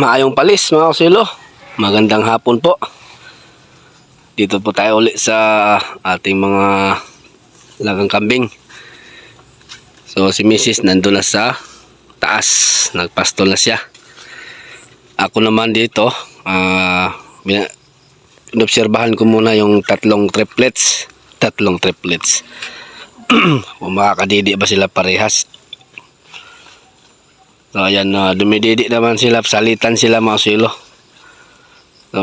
Maayong palis mga kasilo. Magandang hapon po. Dito po tayo ulit sa ating mga lagang kambing. So si Mrs. nandun na sa taas. Nagpastol na siya. Ako naman dito, bina- inobserbahan ko muna yung tatlong triplets. Tatlong triplets. Kung makakadidi ba sila parehas. So ayan, uh, dumididi naman sila, salitan sila mga silo. So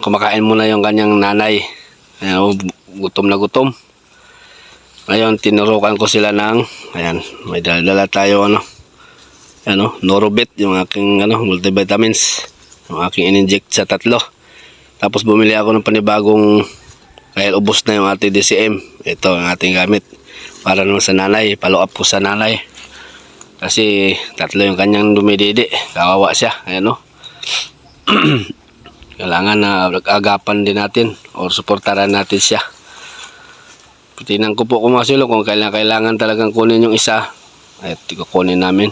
kumakain muna yung kanyang nanay. Ayan, oh, gutom na gutom. Ngayon, tinurukan ko sila ng, ayan, may dala tayo ano, ano, Norobit, yung aking ano, multivitamins, yung aking in-inject sa tatlo. Tapos bumili ako ng panibagong, kaya ubos na yung ating DCM. Ito ang ating gamit. Para naman sa nanay, follow up ko sa nanay. Kasi tatlo yung kanyang dumididi. Kawawa siya. Ayan o. Kailangan na agapan din natin or suportaran natin siya. Tinan ko po kung kung kailangan, kailangan talagang kunin yung isa. Ay, kukunin namin.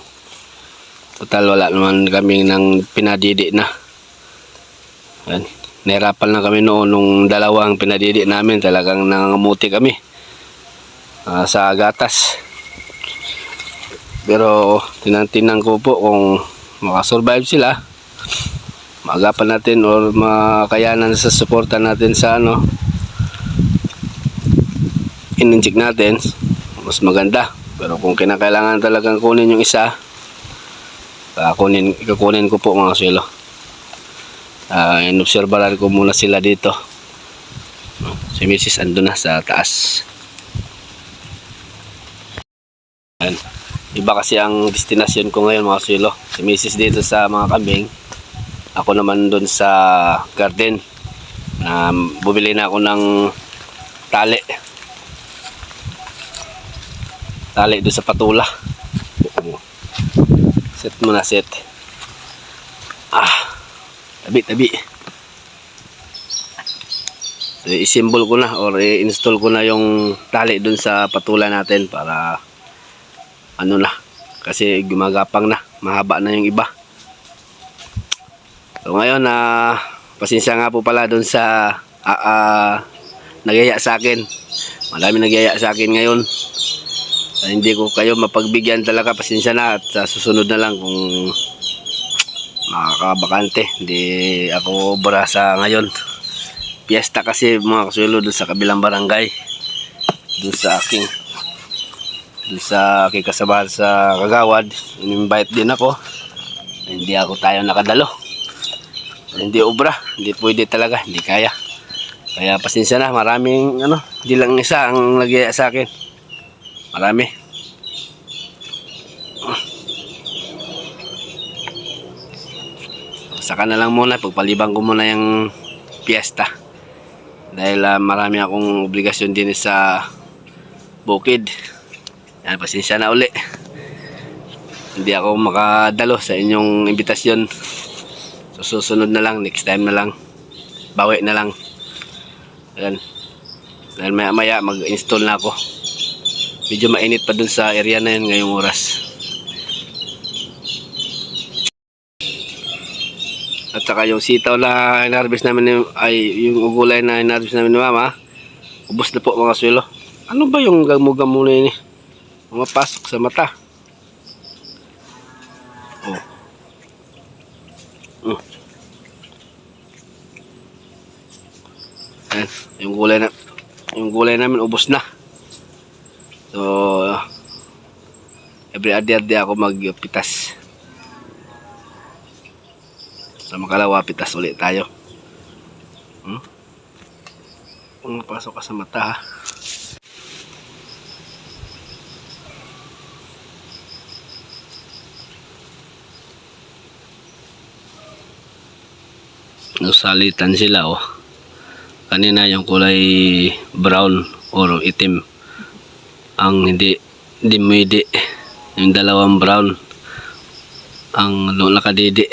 Total wala naman kami ng pinadidi na. Ayan. Nahirapan lang kami noon nung dalawang pinadidi namin. Talagang nangangamuti kami. ah, sa gatas. Pero tinantinan ko po kung makasurvive sila. Maagapan natin or makayanan sa suporta natin sa ano in-inject natin mas maganda. Pero kung kinakailangan talagang kunin yung isa uh, kunin, ikukunin ko po mga silo. Uh, inobserbaran ko muna sila dito. Si Mrs. ando na sa taas. Ayan. Iba kasi ang destinasyon ko ngayon mga silo. Si Mrs. dito sa mga kambing. Ako naman doon sa garden. Na bumili na ako ng tali. Tali doon sa patula. Set mo na set. Ah. Tabi, tabi. I-symbol ko na or i-install ko na yung tali doon sa patula natin para ano na kasi gumagapang na mahaba na yung iba. So ngayon na pasensya nga po pala dun sa ah, ah, nagyaya sa akin. Marami nagyaya sa akin ngayon. Ah, hindi ko kayo mapagbigyan talaga pasensya na. At sa susunod na lang kung makakabakante hindi ako obra sa ngayon. Piyesta kasi mga kasulo dun sa kabilang barangay. Dun sa aking sa aking kasamahan sa Kagawad in-invite din ako. Hindi ako tayo nakadalo. Hindi obra hindi pwede talaga hindi kaya. Kaya pasensya na maraming ano hindi lang isa ang nagyaya sa akin. Marami. Saka na lang muna pagpalibang ko muna yung piyesta. Dahil ah, marami akong obligasyon din sa bukid yan, pasensya na uli. Hindi ako makadalo sa inyong imbitasyon. So, susunod na lang, next time na lang. Bawi na lang. Ayan. Dahil maya maya mag-install na ako. Medyo mainit pa dun sa area na yun ngayong oras. At saka yung sitaw na inarbis namin ay yung ugulay na inarbis namin ni mama. Ubus na po mga swelo. Ano ba yung gamo-gamo na yun eh? Pumapasok sa mata. Oh. Mm. Ayan, yung gulay na yung gulay namin ubos na. So every day ako magpitas. Sa makalawa pitas ulit tayo. Hmm? Pumapasok ka sa mata ha. Nasalitan sila oh. Kanina yung kulay brown or itim. Ang hindi dimidi. Yung dalawang brown. Ang nakadidi.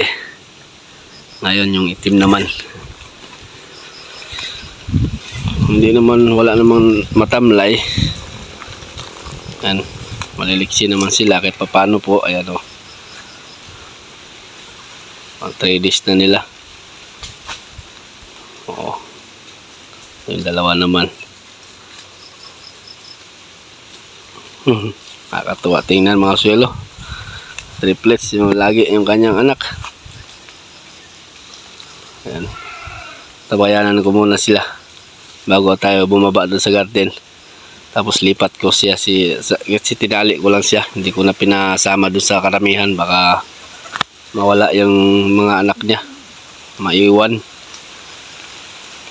Ngayon yung itim naman. Hindi naman wala namang matamlay. Yan. Maliliksi naman sila kahit papano po. Ayan oh. Pang 3 days na nila. Yung dalawa naman. Nakakatuwa tingnan mga suelo. Triplets yung lagi yung kanyang anak. Ayan. Tabayanan ko muna sila bago tayo bumaba doon sa garden. Tapos lipat ko siya si si tinali ko lang siya. Hindi ko na pinasama doon sa karamihan baka mawala yung mga anak niya. Maiwan.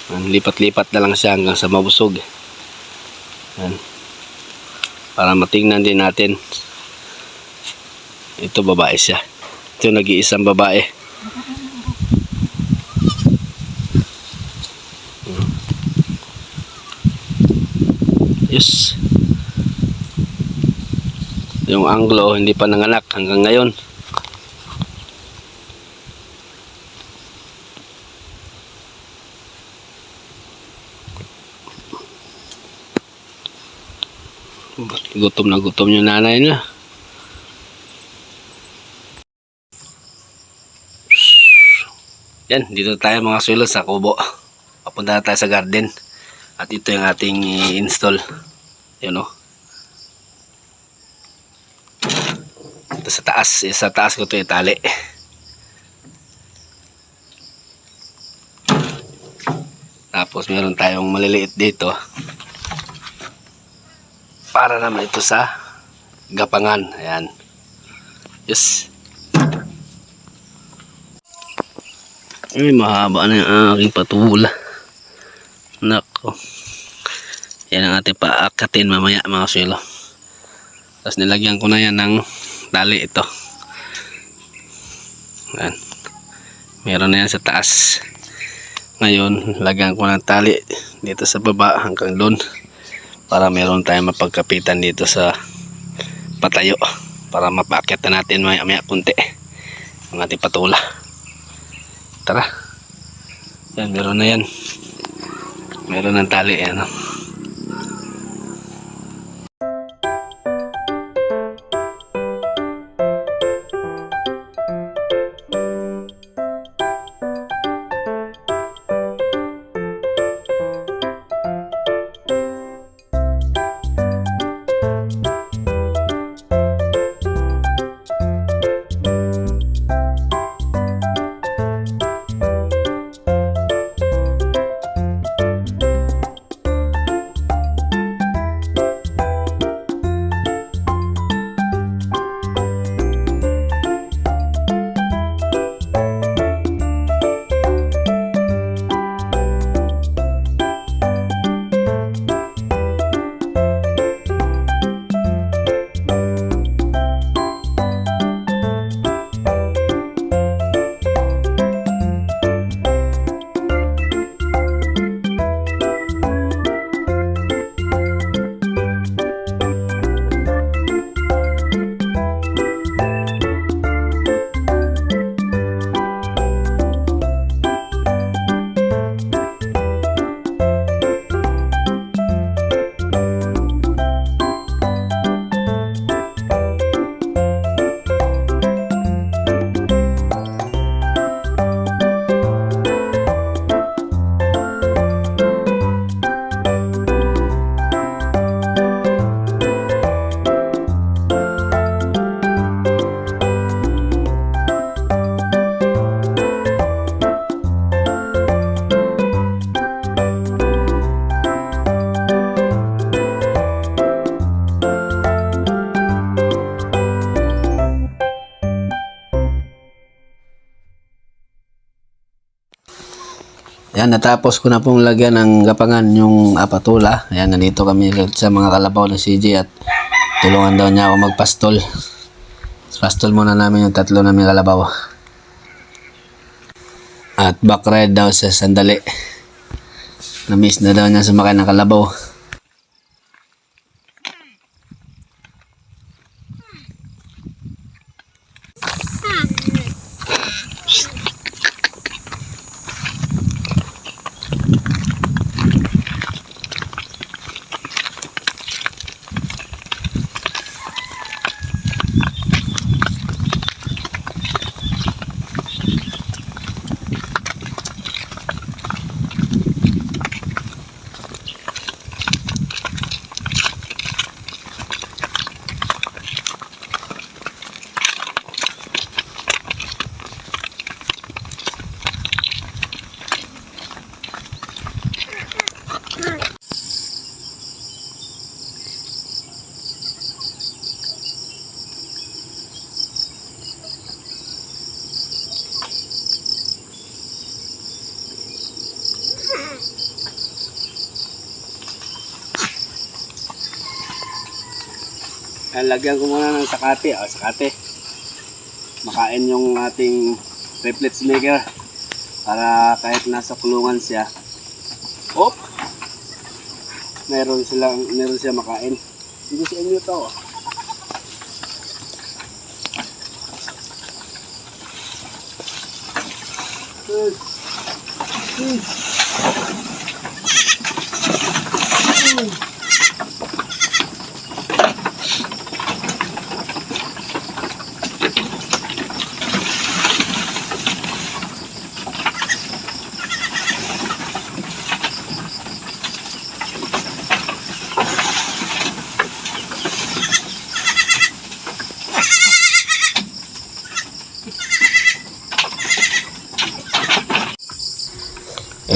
Lipat-lipat na lang siya hanggang sa mabusog. Ayan. Para matingnan din natin. Ito babae siya. Ito nag-iisang babae. Yes. Yung anglo hindi pa nanganak hanggang ngayon. Gutom na gutom yung nanay niya. Yan, dito tayo mga sulo sa kubo. Papunta na tayo sa garden. At ito yung ating i-install. Yun o. Ito sa taas. Eh, Sa taas ko ito itali. Tapos meron tayong maliliit dito. Para naman ito sa gapangan. Ayan. Yes. Ay, mahaba na yung aking patula. Nako. Yan ang ating paakatin mamaya mga silo. Tapos nilagyan ko na yan ng tali ito. Yan. Meron na yan sa taas. Ngayon, lagyan ko ng tali dito sa baba hanggang doon. Para meron tayong mapagkapitan dito sa patayo. Para mapaakyat na natin maya maya kunti. Ang ating patula. Tara. Yan, meron na yan. Meron ng tali yan. oh. Yan, natapos ko na pong lagyan ng gapangan yung apatula. Ayan, nandito kami sa mga kalabaw ng CJ at tulungan daw niya ako magpastol. Pastol muna namin yung tatlo namin kalabaw. At back ride daw sa sandali. Na-miss na daw niya sumakay ng kalabaw. Ayan, lagyan ko muna ng sakate. O, sakate. Makain yung ating triplets maker. Para kahit nasa kulungan siya. Op! Meron silang, meron siya makain. Hindi sa inyo to. Hmm. Hmm.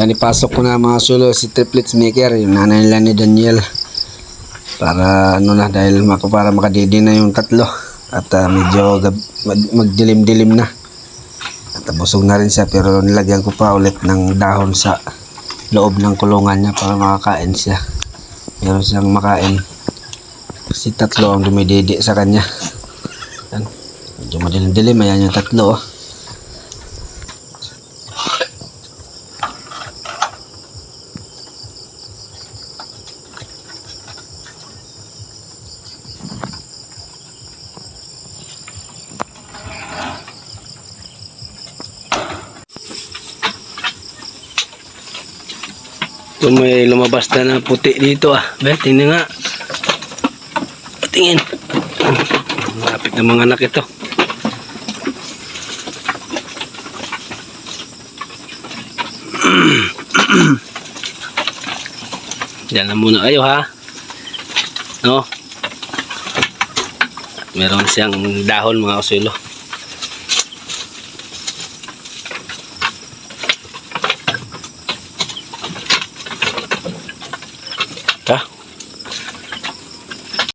Ayan, ipasok ko na mga sulo si triplets maker, yung nanay nila ni Daniel. Para ano na, dahil maka, para makadidi na yung tatlo. At ah, medyo magdilim-dilim na. At ah, busog na rin siya pero nilagyan ko pa ulit ng dahon sa loob ng kulungan niya para makakain siya. Meron siyang makain. Kasi tatlo ang dumididi sa kanya. Yan. Medyo madilim-dilim, ayan yung tatlo. Oh. May lumabas na na puti dito ah. Ben, tingnan nga. Patingin. Malapit na mga anak ito. Diyan na muna kayo ha. No? Meron siyang dahon mga kasulo.